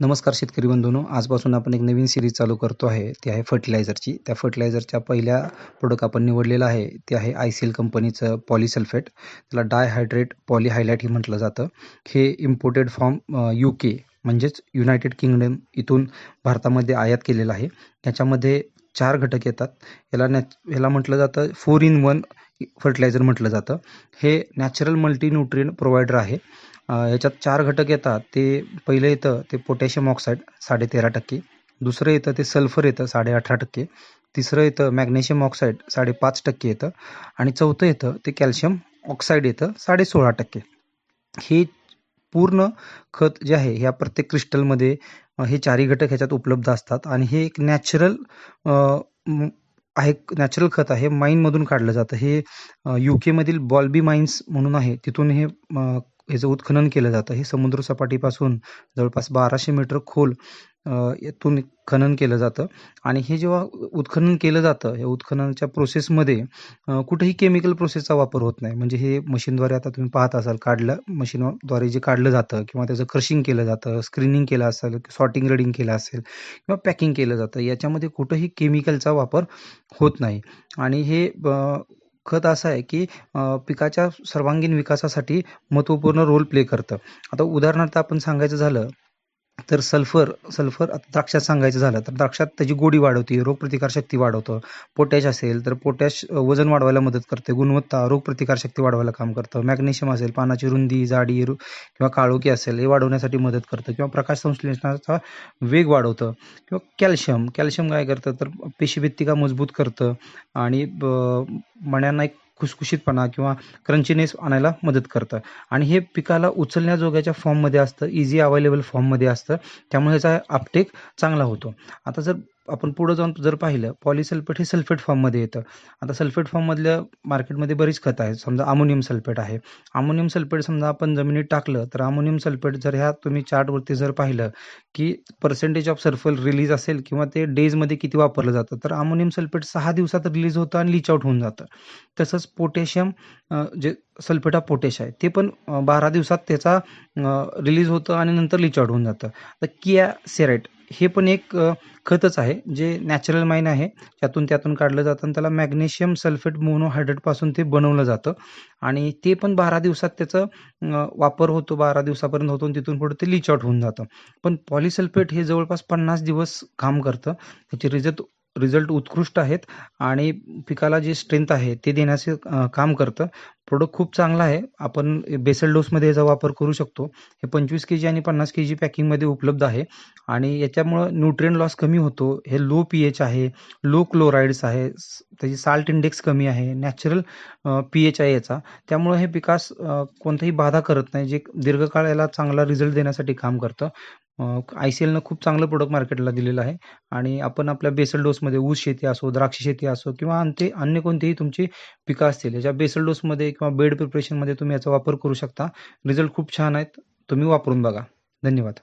नमस्कार शेतकरी बंधूनो आजपासून आपण एक नवीन सिरीज चालू करतो आहे. ती आहे फर्टिलायझरची त्या फर्टिलायझरच्या पहिल्या प्रोडक्ट आपण निवडलेला आहे. ते आहे आय सी एल कंपनीचं पॉलिसल्फेट त्याला डायहायड्रेट पॉलिहायलाईट ही म्हटलं जातं. हे इम्पोर्टेड फॉर्म यू के म्हणजेच युनायटेड किंगडम इथून भारतामध्ये आयात केलेलं आहे. याच्यामध्ये चार घटक येतात. याला नॅ ह्याला म्हटलं जातं फोर इन वन फर्टिलायझर म्हटलं जातं. हे नॅचरल मल्टीन्यूट्रियन प्रोव्हायडर आहे. ह्याच्यात याच्यात चार घटक येतात. ते पहिलं येतं ते पोटॅशियम ऑक्साईड साडे तेरा टक्के. दुसरं येतं ते सल्फर येतं साडे अठरा टक्के. तिसरं येतं मॅग्नेशियम ऑक्साईड साडेपाच टक्के येतं. आणि चौथं येतं ते कॅल्शियम ऑक्साईड येतं साडे सोळा टक्के. हे पूर्ण खत जे आहे ह्या प्रत्येक क्रिस्टलमध्ये हे चारही घटक ह्याच्यात उपलब्ध असतात. आणि हे एक नॅचरल आहे नॅचरल खत आहे. माईनमधून काढलं जातं. हे यू केमधील बॉल्बी माइन्स म्हणून आहे. तिथून हे ह्याचं उत्खनन केलं जातं. हे समुद्रसपाटीपासून जवळपास बाराशे मीटर खोल यातून खनन केलं जातं. आणि हे जेव्हा उत्खनन केलं जातं या उत्खननाच्या प्रोसेसमध्ये कुठेही केमिकल प्रोसेसचा वापर होत नाही. म्हणजे हे मशीनद्वारे आता तुम्ही पाहत असाल काढलं मशीनद्वारे जे काढलं जातं किंवा त्याचं क्रशिंग केलं जातं स्क्रीनिंग केलं असेल सॉर्टिंग रेडिंग केलं असेल किंवा पॅकिंग केलं जातं याच्यामध्ये कुठंही केमिकलचा वापर होत नाही. आणि हे खत असं आहे की पिकाच्या सर्वांगीण विकासासाठी महत्त्वपूर्ण रोल प्ले करतं. आता उदाहरणार्थ आपण सांगायचं झालं तर सल्फर सल्फर आता द्राक्षात सांगायचं झालं तर द्राक्षात त्याची गोडी वाढवते रोगप्रतिकारशक्ती वाढवतं. पोटॅश असेल तर पोटॅश वजन वाढवायला मदत करते. गुणवत्ता रोगप्रतिकारशक्ती वाढवायला काम करतं. मॅग्नेशियम असेल पानाची रुंदी जाडी रु- किंवा काळोखी असेल हे वाढवण्यासाठी मदत करतं. किंवा प्रकाश संश्लेषणाचा वेग वाढवतं. किंवा कॅल्शियम कॅल्शियम काय करतं तर पेशीभित्तिका मजबूत करतं. आणि ब- मण्यांना एक खुसखुशीतपणा किंवा क्रंचीनेस आणायला मदत करतं. आणि हे पिकाला उचलण्याजोग्याच्या फॉर्ममध्ये असतं इझी अवेलेबल फॉर्ममध्ये असतं. त्यामुळे ह्याचा अपटेक चांगला होतो. आता जर आपण पुढं जाऊन जर पाहिलं पॉलिसल्फेट हे सल्फेट फॉर्ममध्ये येतं. आता सल्फेट फॉर्ममधल्या मार्केटमध्ये बरीच खतं आहेत. समजा अमोनियम सल्फेट आहे. अमोनियम सल्फेट समजा आपण जमिनीत टाकलं तर अमोनियम सल्फेट जर ह्या तुम्ही चार्टवरती जर पाहिलं की पर्सेंटेज ऑफ सल्फर रिलीज असेल किंवा ते डेजमध्ये किती वापरलं जातं तर अमोनियम सल्फेट सहा दिवसात रिलीज होतं आणि लीच आउट होऊन जातं. तसंच पोटॅशियम जे सल्फेट ऑफ पोटॅश आहे ते पण बारा दिवसात त्याचा रिलीज होतं आणि नंतर लीच आउट होऊन जातं. तर किया सेराइट हे पण एक खतच आहे. जे नॅचरल माईन आहे त्यातून त्यातून काढलं जातं आणि त्याला मॅग्नेशियम सल्फेट मोनोहायड्रेटपासून ते बनवलं जातं. आणि ते पण बारा दिवसात त्याचं वापर होतो. बारा दिवसापर्यंत होतो आणि तिथून पुढे ते लीच आउट होऊन जातं. पण पॉलिसल्फेट हे जवळपास पन्नास दिवस काम करतं. त्याचे रिझल्ट रिझल्ट उत्कृष्ट आहेत आणि पिकाला जे स्ट्रेंथ आहे ते देण्याचे काम करतं. प्रोडक्ट खूप चांगला आहे. आपण बेसल डोसमध्ये याचा वापर करू शकतो. हे पंचवीस के जी आणि पन्नास के जी पॅकिंगमध्ये उपलब्ध आहे. आणि याच्यामुळं न्यूट्रिएंट लॉस कमी होतो. हे लो पी एच आहे लो क्लोराईड्स आहे त्याची साल्ट इंडेक्स कमी आहे नॅचरल पी एच आहे याचा. त्यामुळं हे पिकास कोणताही बाधा करत नाही. जे दीर्घकाळ याला चांगला रिझल्ट देण्यासाठी काम करतं. आय सी एलनं खूप चांगलं प्रोडक्ट मार्केटला दिलेलं आहे. आणि आपण आपल्या बेसल डोसमध्ये ऊस शेती असो द्राक्ष शेती असो किंवा ते अन्य कोणतीही तुमची पिकं असतील याच्या बेसल डोसमध्ये किंवा बेड प्रिपरेशनमध्ये तुम्ही याचा वापर करू शकता. रिझल्ट खूप छान आहेत. तुम्ही वापरून बघा. धन्यवाद.